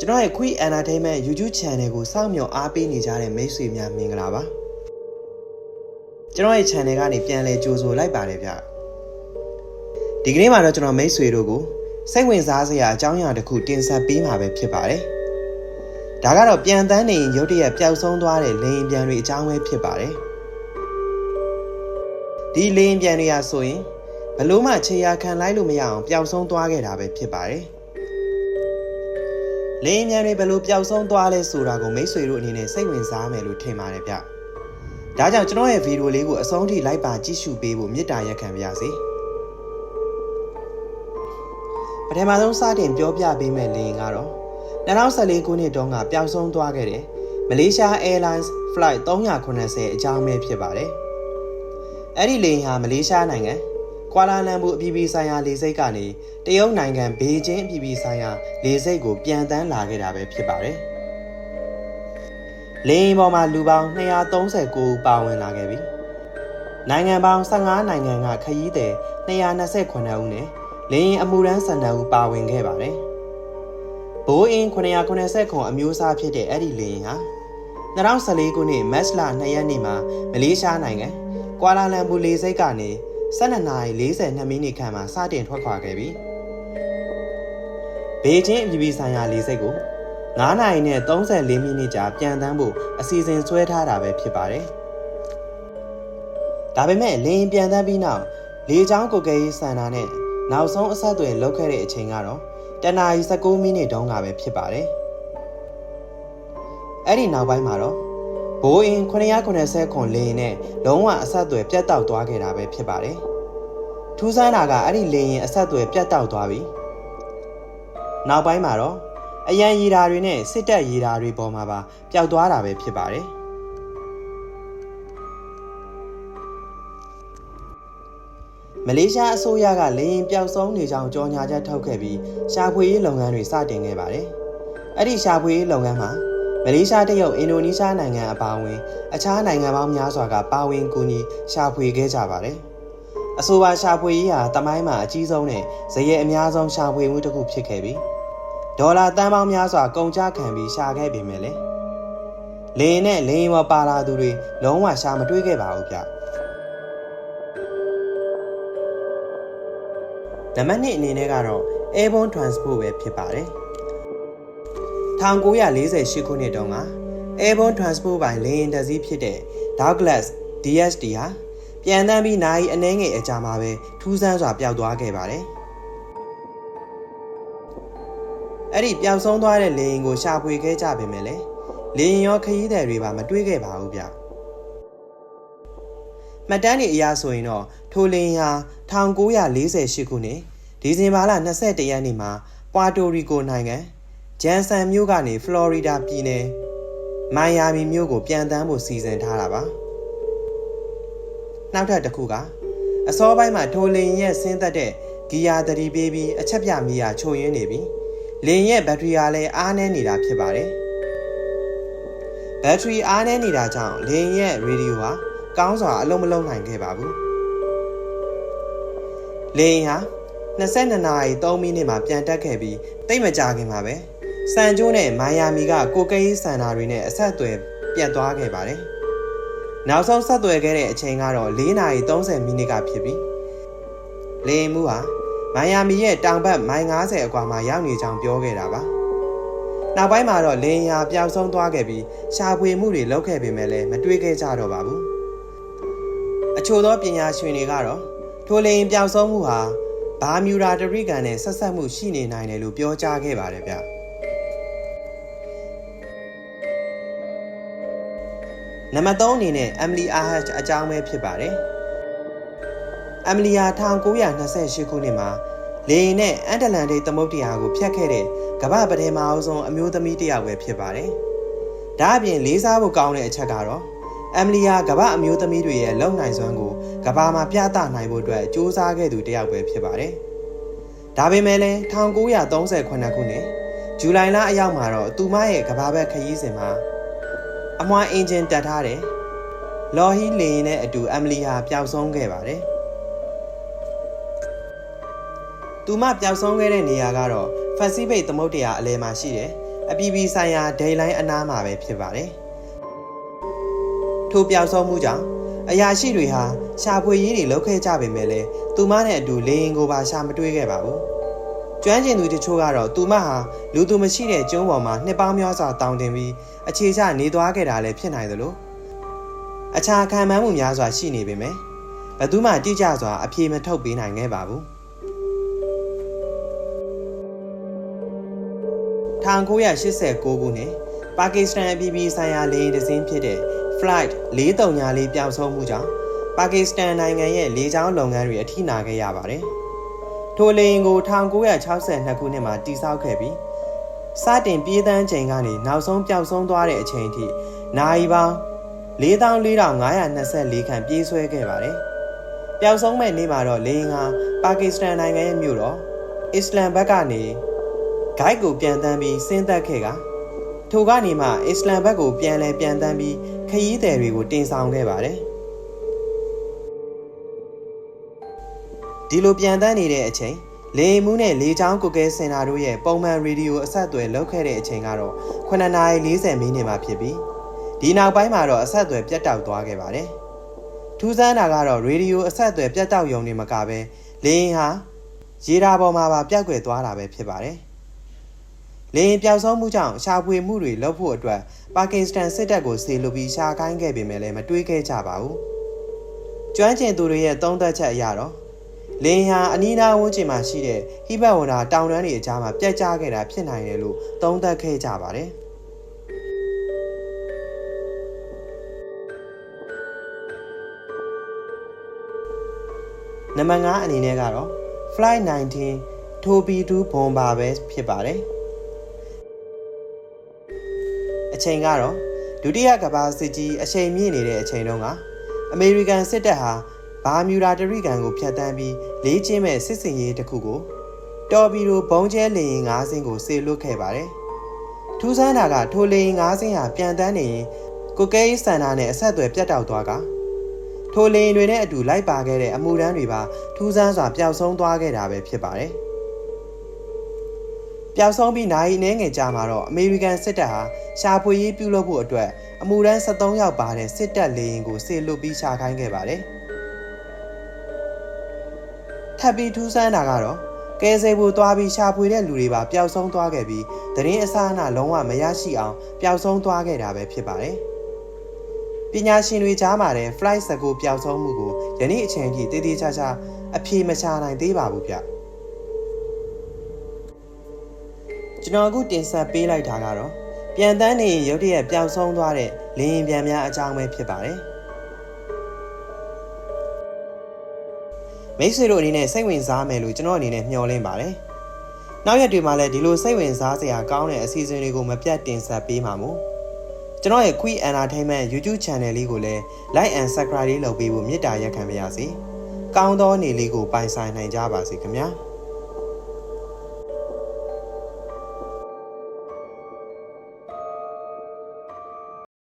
ကျွန်တော်ရဲ့ Quick Entertainment YouTube Channel ကိုစောင့်မျှော်အားပေးနေကြတဲ့မိတ်ဆွေများမင်္ဂလာပါကျွန်တော်ရဲ့ Channel ကနေပြန်လည်ကြိုဆိုလိုက်ပါတယ်ဗျဒီကနေ့မှာတော့ကျွန်တော်မိတ်ဆွေတို့ကိုစိတ်ဝင်စားစရာအကြောင်းအရာတစ်ခုတင်ဆက်ပေးမှာပဲဖြစ်ပါတယ်ဒါကတော့ပြန်တန်းနေရင်ရုတ်တရက်ပျောက်ဆုံးသွားတဲ့လေရင်ပြန်တွေအကြောင်းပဲဖြစ်ပါတယ်ဒီလေရင်ပြန်တွေဟာဆိုရင်ဘလို့မှခြေရာခံလိုက်လို့မရအောင်ပျောက်ဆုံးသွားခဲ့တာပဲဖြစ်ပါတယ် လေရင်ပြန်တွေဘလို့ပျောက်ဆုံးသွားလဲဆိုတာကိုမိတ်ဆွေတို့အနေနဲ့စိတ်ဝင်စားမယ်လို့ထင်ပါတယ်ဗျဒါကြောင့်ကျွန်တော်ရဲ့ဗီဒီယိုလေးကိုအဆုံးထိလိုက်ပါကြည့်ရှုပေးဖို့မေတ္တာရက်ခံပါရစေပထမဆုံးစတင်ပြောပြပေးမယ့်လေရင်ကတော့2014ခုနှစ်တုန်းကပျောက်ဆုံးသွားခဲ့တဲ့မလေးရှား Airlines Flight 380အကြောင်းပဲဖြစ်ပါတယ်အဲ့ဒီလေယာဉ်ဟာမလေးရှားနိုင်ငံ ကွာလာလမ်ပူအပြည်ပြည်ဆိုင်ရာလေဆိပ်ကနေတရုတ်နိုင်ငံဘေကျင်းအပြည်ပြည်ဆိုင်ရာလေဆိပ်ကိုပြန်တန်းလာခဲ့တာပဲဖြစ်ပါတယ်။လေယာဉ်ပေါ်မှာလူပေါင်း239ဦးပါဝင်လာခဲ့ပြီ။နိုင်ငံပေါင်း15နိုင်ငံကခရီးသည်229ဦးနဲ့လေယာဉ်အမှုရန်စံတန်းဦးပါဝင်ခဲ့ပါတယ်။ဘိုးအင်း989အမျိုးအစားဖြစ်တဲ့အဲ့ဒီလေယာဉ်ဟာ2014ခုနှစ်မတ်လ2ရက်နေ့မှာမလေးရှားနိုင်ငံကွာလာလမ်ပူလေဆိပ်ကနေ 12နာရီ42မိနစ်ခန့်မှာစတင်ထွက်ခွာခဲ့ပြီ။ဘေကျင်းအပြည်ပြည်ဆိုင်ရာလေဆိပ်ကို9နာရီနဲ့34မိနစ်ကြာပြန်တန်းဖို့အစီအစဉ်ဆွဲထားတာပဲဖြစ်ပါတယ်။ဒါပေမဲ့လေရင်ပြန်တန်းပြီးနောက်လေချောင်းကိုကဲရေးစံတာနဲ့နောက်ဆုံးအဆက်အသွယ်လောက်ခဲ့တဲ့အချိန်ကတော့တနာရီ19မိနစ်တုန်းကပဲဖြစ်ပါတယ်။အဲ့ဒီနောက်ပိုင်းမှာတော့ ဘိုးအင်း990ခွန်လေရင်နဲ့လုံးဝအဆက်အသွယ်ပြတ်တောက်သွားခဲ့တာပဲဖြစ်ပါတယ်။ထူးဆန်းတာကအဲ့ဒီလေရင်အဆက်အသွယ်ပြတ်တောက်သွားပြီ။နောက်ပိုင်းမှာတော့အရန်ရီဓာတွေနဲ့စစ်တပ်ရီဓာတွေပေါ်မှာပါပျောက်သွားတာပဲဖြစ်ပါတယ်။မလေးရှားအစိုးရကလေရင်ပျောက်ဆုံးနေကြောင်းကြေညာချက်ထုတ်ခဲ့ပြီးရှာဖွေရေးလုပ်ငန်းတွေစတင်ခဲ့ပါတယ်။အဲ့ဒီရှာဖွေရေးလုပ်ငန်းမှာ မလေးရှားတရုတ်အင်ဒိုနီးရှားနိုင်ငံအပါအဝင် အခြားနိုင်ငံပေါင်းများစွာကပါဝင်ကူညီရှာဖွေခဲ့ကြပါတယ်။အဆိုပါရှာဖွေရေးဟာတမိုင်းမှာအကြီးဆုံးနဲ့ဇယက်အများဆုံးရှာဖွေမှုတစ်ခုဖြစ်ခဲ့ပြီးဒေါ်လာတန်ပေါင်းများစွာကုန်ကျခံပြီးရှာခဲ့ပေမဲ့လည်းလေရင်နဲ့လေရင်ပေါ်ပါလာသူတွေလုံးဝရှာမတွေ့ခဲ့ပါဘူးဗျ။နံပါတ်1အနေနဲ့ကတော့ Airborne Transport ပဲဖြစ်ပါတယ်။ 1948ခုနှစ်တုန်းက Airborne Transport ပိုင်းလေယာဉ်တစ်စီးဖြစ်တဲ့ Douglas DSD ဟာပြန်တန်းပြီးနိုင်အနှဲငယ်အကြာမှာပဲထူးဆန်းစွာပျောက်သွားခဲ့ပါတယ်။အဲ့ဒီပျောက်ဆုံးသွားတဲ့လေယာဉ်ကိုရှာဖွေခဲ့ကြပေမဲ့လည်းလေယာဉ်ရောခရီးသည်တွေပါမတွေ့ခဲ့ပါဘူးဗျ။မှတ်တမ်းတွေအရဆိုရင်တော့ထိုလေယာဉ်ဟာ1948ခုနှစ်ဒီဇင်ဘာလ21ရက်နေ့မှာပွာတိုရီကိုနိုင်ငံ ဂျန်ဆန်မြို့ကနေဖလော်ရီဒါပြည်နယ်မိုင်ယာမီမြို့ကိုပြန်တန်းဖို့စီစဉ်ထားတာပါနောက်ထပ်တစ်ခုကအစောပိုင်းမှာထိုလင်ရဲ့ဆင်းသက်တဲ့ဂီယာတရီပေးပြီးအချက်ပြမီးယာချိုရင်းနေပြီလင်ရဲ့ဘက်ထရီကလည်းအားနည်းနေတာဖြစ်ပါတယ်ဘက်ထရီအားနည်းနေတာကြောင့်လင်ရဲ့ရေဒီယိုဟာကောင်းစွာအလုံးမလုံးနိုင်ခဲ့ပါဘူးလင်ဟာ22နာရီ3မိနစ်မှာပြန်တက်ခဲ့ပြီးတိတ်မကြခင်မှာပဲ စံကျိုးနဲ့မိုင်ယာမီကကိုကိန်းစံနာတွေနဲ့အဆက်အသွယ်ပြတ်သွားခဲ့ပါတယ်။နောက်ဆုံးဆက်သွယ်ခဲ့တဲ့အချိန်ကတော့၄နာရီ30မိနစ်ကဖြစ်ပြီးလေယာဉ်မှုဟာမိုင်ယာမီရဲ့တောင်ဘက်မိုင်90အကွာမှာရောက်နေကြောင်းပြောခဲ့တာပါ။နောက်ပိုင်းမှာတော့လေယာဉ်ဟာပျောက်ဆုံးသွားခဲ့ပြီးရှာဖွေမှုတွေလုပ်ခဲ့ပေမဲ့လည်းမတွေ့ခဲ့ကြတော့ပါဘူး။အချို့သောပညာရှင်တွေကတော့ထိုလေယာဉ်ပျောက်ဆုံးမှုဟာဘာမြူရာတရိကန်နဲ့ဆက်ဆက်မှုရှိနေနိုင်တယ်လို့ပြောကြားခဲ့ပါတယ်ဗျ။ နံပါတ်3အနေနဲ့ Emily Ahaj အကြောင်းပဲဖြစ်ပါတယ်။ Emily ဟာ1928ခုနှစ်မှာလေယာဉ်နဲ့အန်တလန်တိတ်သမုဒ္ဒရာကိုဖျက်ခဲ့တဲ့ကမ္ဘာပထမအဆုံးအမျိုးသမီးတစ်ယောက်ပဲဖြစ်ပါတယ်။ဒါအပြင်လေးစားဖို့ကောင်းတဲ့အချက်ကတော့အမ်လီယာကမ္ဘာအမျိုးသမီးတွေရဲ့လုံနိုင်စွမ်းကိုကမ္ဘာမှာပြသနိုင်ဖို့အတွက်စူးစမ်းခဲ့သူတစ်ယောက်ပဲဖြစ်ပါတယ်။ဒါပေမဲ့လည်း1938ခုနှစ်ဇူလိုင်လအရောက်မှာတော့သူမရဲ့ကမ္ဘာဘက်ခရီးစဉ်မှာ အမွှားအင်ဂျင်တက်ထားတယ်။လော်ဟီလင်းနဲ့အတူအမ်လီဟာပျောက်ဆုံးခဲ့ပါတယ်။သူမပျောက်ဆုံးခဲ့တဲ့နေရာကတော့ဖက်စီဖိတ်သမုတ်တရာအလဲမှာရှိတယ်။အပြည်ပြည်ဆိုင်ရာဒိတ်လိုင်းအနားမှာပဲဖြစ်ပါတယ်ထို့ပျောက်ဆုံးမှုကြောင့်အရာရှိတွေဟာရှာဖွေရေးတွေလုပ်ခဲ့ကြပေမဲ့လည်းသူမနဲ့အတူလေရင်ကိုပါရှာမတွေ့ခဲ့ပါဘူး ကျွမ်းကျင်သူတချို့ကတော့သူမဟာလူသူမရှိတဲ့ကျုံးပေါ်မှာနှစ်ပေါင်းများစွာတောင်းတင်ပြီးအခြေချနေသွားခဲ့တာလည်းဖြစ်နိုင်သလိုအခြားခံမှန်းမှုများစွာရှိနေပေမဲ့ဘယ်သူမှတိကျစွာအပြေမထုတ်ပေးနိုင်ခဲ့ပါဘူး1989ခုနှစ်ပါကစ္စတန်အပြည်ပြည်ဆိုင်ရာလေယာဉ်တစ်စင်းဖြစ်တဲ့ Flight 434ပျောက်ဆုံးမှုကြောင့်ပါကစ္စတန်နိုင်ငံရဲ့လေကြောင်းလုပ်ငန်းတွေအထိနာခဲ့ရပါတယ်။ ထိုလေယာဉ်ကို1962ခုနှစ်မှာတည်ဆောက်ခဲ့ပြီးစတင်ပြေးသန်းချိန်ကနေနောက်ဆုံးပျောက်ဆုံးသွားတဲ့အချိန်ထိနိုင်ပေါင်း44,524ခန့်ပြေးဆွဲခဲ့ပါတယ်။ပျောက်ဆုံးမဲ့နေ့မှာတော့လေယာဉ်ဟာပါကစ္စတန်နိုင်ငံရဲ့မြို့တော်အစ္စလမ်ဘတ်ကနေဂိုက်ကိုပြန်တန်းပြီးဆင်းသက်ခဲ့ကထိုကနေမှအစ္စလမ်ဘတ်ကိုပြန်လဲပြန်တန်းပြီးခရီးသည်တွေကိုတင်ဆောင်ခဲ့ပါတယ် ဒီလိုပြန်တန်းနေတဲ့အချိန်လေမှုနဲ့လေချောင်းကုကဲစင်တာတို့ရဲ့ပုံမှန်ရေဒီယိုအဆက်အသွယ်လုပ်ခဲ့တဲ့အချိန်ကတော့9:40မိနစ်မှာဖြစ်ပြီးဒီနောက်ပိုင်းမှာတော့အဆက်အသွယ်ပြတ်တောက်သွားခဲ့ပါတယ်ထူးဆန်းတာကတော့ရေဒီယိုအဆက်အသွယ်ပြတ်တောက်ရုံနဲ့မကပဲလေရင်ဟာရေဓာပေါ်မှာပါပြတ်ကွယ်သွားတာပဲဖြစ်ပါတယ်လေရင်ပျောက်ဆုံးမှုကြောင့်ရှာဖွေမှုတွေလုပ်ဖို့အတွက်ပါကစ္စတန်စစ်တပ်ကိုဆေလွတ်ပြီးရှာခိုင်းခဲ့ပေမဲ့လည်းမတွေးခဲ့ကြပါဘူး။ကျွမ်းကျင်သူတွေရဲ့သုံးသပ်ချက်အရတော့ လင်ဟာအနီးနားဝန်းကျင်မှာရှိတဲ့ဟိဘတ်ဝန္တာတောင်တန်းတွေအကြားမှာပြတ်ကျခဲ့တာဖြစ်နိုင်တယ်လို့သုံးသပ်ခဲ့ကြပါတယ်။နံပါတ်5အနေနဲ့ကတော့ flight 19 Toby 2 bomber ပဲဖြစ်ပါတယ်။အချိန်ကတော့ဒုတိယကမ္ဘာစစ်ကြီးအချိန်မြင့်နေတဲ့အချိန်တုန်းကအမေရိကန်စစ်တပ်ဟာ ဘာမြူရာတရိကန်ကိုဖျက်ဆီးပြီးလေးချင်းမဲ့စစ်စင်ရေးတစ်ခုကိုတော်ပီရိုဘုံကျဲလေရင်၅စင်းကိုစေလွတ်ခဲ့ပါတယ်။ထူးဆန်းတာကထိုလေရင်၅စင်းဟာပြန်တန်းနေရင်ကိုကဲစန္ဒာနဲ့အဆက်အသွယ်ပြတ်တောက်သွားကထိုလေရင်တွေနဲ့အတူလိုက်ပါခဲ့တဲ့အမှုရန်တွေပါထူးဆန်းစွာပျောက်ဆုံးသွားခဲ့တာပဲဖြစ်ပါတယ်။ပျောက်ဆုံးပြီးနိုင်အနေငယ်ကြာမှာတော့အမေရိကန်စစ်တပ်ဟာရှာဖွေရေးပြုလုပ်ဖို့အတွက်အမှုရန်73ယောက်ပါတဲ့စစ်တပ်လေယာဉ်ကိုစေလွတ်ပြီးရှာခိုင်းခဲ့ပါတယ်။ထ ပ်ပြီးထူးဆန်းတာကတော့ကဲဆယ်ဖို့သွားပြီးရှာဖွေတဲ့လူတွေပါပျောက်ဆုံးသွားခဲ့ပြီးသတင်းအစအနလုံးဝမရရှိအောင်ပျောက်ဆုံးသွားခဲ့တာပဲဖြစ်ပါတယ်။ပညာရှင်တွေကြားမှာတဲ့ flight စကူပျောက်ဆုံးမှုကိုယနေ့အချိန်ထိတည်တည်ချာချာအပြေမချနိုင်သေးပါဘူးဗျ။ကျွန်တော်အခုတင်ဆက်ပေးလိုက်တာကတော့ပြန်တန်းနေရုတ်တရက်ပျောက်ဆုံးသွားတဲ့လင်းရင်ပြန်များအကြောင်းပဲဖြစ်ပါတယ် မိတ်ဆွေတို့အနေနဲ့စိတ်ဝင်စားမယ်လို့ကျွန်တော်အနေနဲ့မျှော်လင့်ပါတယ်နောက်ရက်တွေမှာလည်းဒီလိုစိတ်ဝင်စားစရာကောင်းတဲ့အစီအစဉ်တွေကိုမပြတ်တင်ဆက်ပေးမှာမို့ကျွန်တော်ရဲ့ Quick Entertainment YouTube Channel လေးကိုလည်း Like and Subscribe လေးလုပ်ပေးဖို့မေတ္တာရက်ခံပါရစေ။ကောင်းသောနေ့လေးကိုပိုင်ဆိုင်နိုင်ကြပါစေခင်ဗျာ။